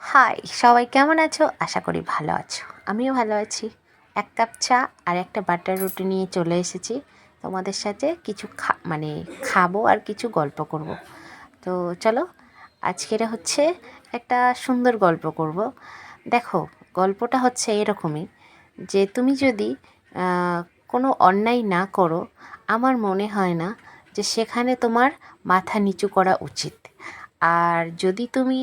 High সবাই কেমন আছো? আশা করি ভালো আছো। আমিও ভালো আছি। এক কাপ চা আর একটা বাটার রুটি নিয়ে চলে এসেছি। তোমাদের সাথে কিছু খা মানে খাব আর কিছু গল্প করব। তো চলো, আজকের হচ্ছে একটা সুন্দর গল্প করব। দেখো, গল্পটা হচ্ছে এরকমই যে তুমি যদি কোনো অন্যায় না করো, আমার মনে হয় না যে সেখানে তোমার মাথা নিচু করা উচিত। আর যদি তুমি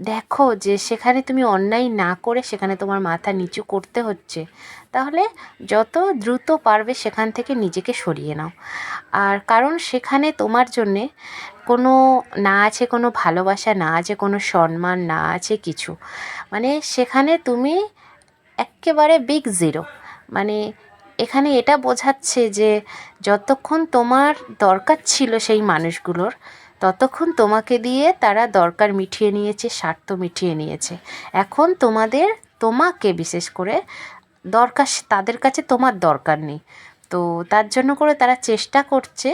দেখো যে সেখানে তুমি অন্যায় না করে সেখানে তোমার মাথা নিচু করতে হচ্ছে, তাহলে যত দ্রুত পারবে সেখান থেকে নিজেকে সরিয়ে নাও। আর কারণ সেখানে তোমার জন্যে কোনো না আছে কোনো ভালোবাসা, না আছে কোনো সম্মান, না আছে কিছু। মানে সেখানে তুমি এক্কেবারে বিগ জিরো মানে এখানে এটা বোঝাচ্ছে যে যতক্ষণ তোমার দরকার ছিল সেই মানুষগুলোর ততক্ষণ তোমাকে দিয়ে তারা দরকার মিটিয়ে নিয়েছে, স্বার্থ মিটিয়ে নিয়েছে। এখন তোমাদের, তোমাকে বিশেষ করে দরকার, তাদের কাছে তোমার দরকার নেই। তো তার জন্য করে তারা চেষ্টা করছে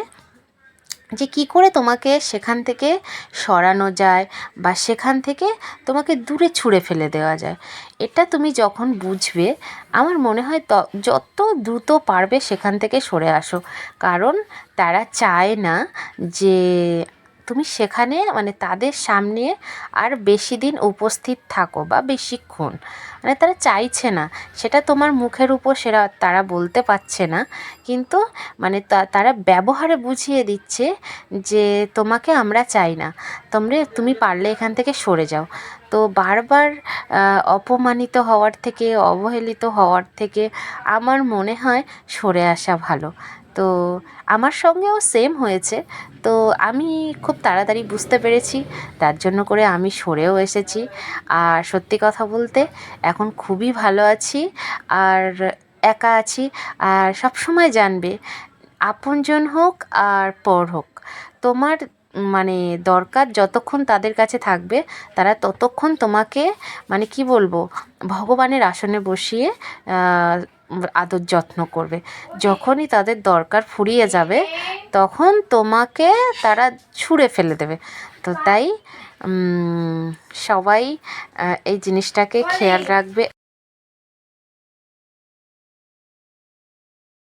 যে কি করে তোমাকে সেখান থেকে সরানো যায় বা সেখান থেকে তোমাকে দূরে ছুঁড়ে ফেলে দেওয়া যায়। এটা তুমি যখন বুঝবে, আমার মনে হয় ত, যত দ্রুত পারবে সেখান থেকে সরে আসো। কারণ তারা চায় না যে তুমি সেখানে মানে তাদের সামনে আর বেশি দিন উপস্থিত থাকো বা বেশিক্ষণ। মানে তারা চাইছে না। সেটা তোমার মুখের উপর সেটা তারা বলতে পারছে না। কিন্তু মানে তারা ব্যবহারে বুঝিয়ে দিচ্ছে যে তোমাকে আমরা চাই না। তোমরা, তুমি পারলে এখান থেকে সরে যাও। তো বারবার অপমানিত হওয়ার থেকে, অবহেলিত হওয়ার থেকে আমার মনে হয় সরে আসা ভালো। তো আমার সঙ্গেও সেম হয়েছে। তো আমি খুব তাড়াতাড়ি বুঝতে পেরেছি, তার জন্য করে আমি সরেও এসেছি। আর সত্যি কথা বলতে এখন খুবই ভালো আছি আর একা আছি আর সব সময় জানবে, আপনজন হোক আর পর হোক, তোমার মানে দরকার যতক্ষণ তাদের কাছে থাকবে, তারা ততক্ষণ তোমাকে মানে কি বলব, ভগবানের আসনে বসিয়ে আদর যত্ন করবে। যখনই তাদের দরকার ফুরিয়ে যাবে, তখন তোমাকে তারা ছুঁড়ে ফেলে দেবে। তো তাই সবাই এই জিনিসটাকে খেয়াল রাখবে।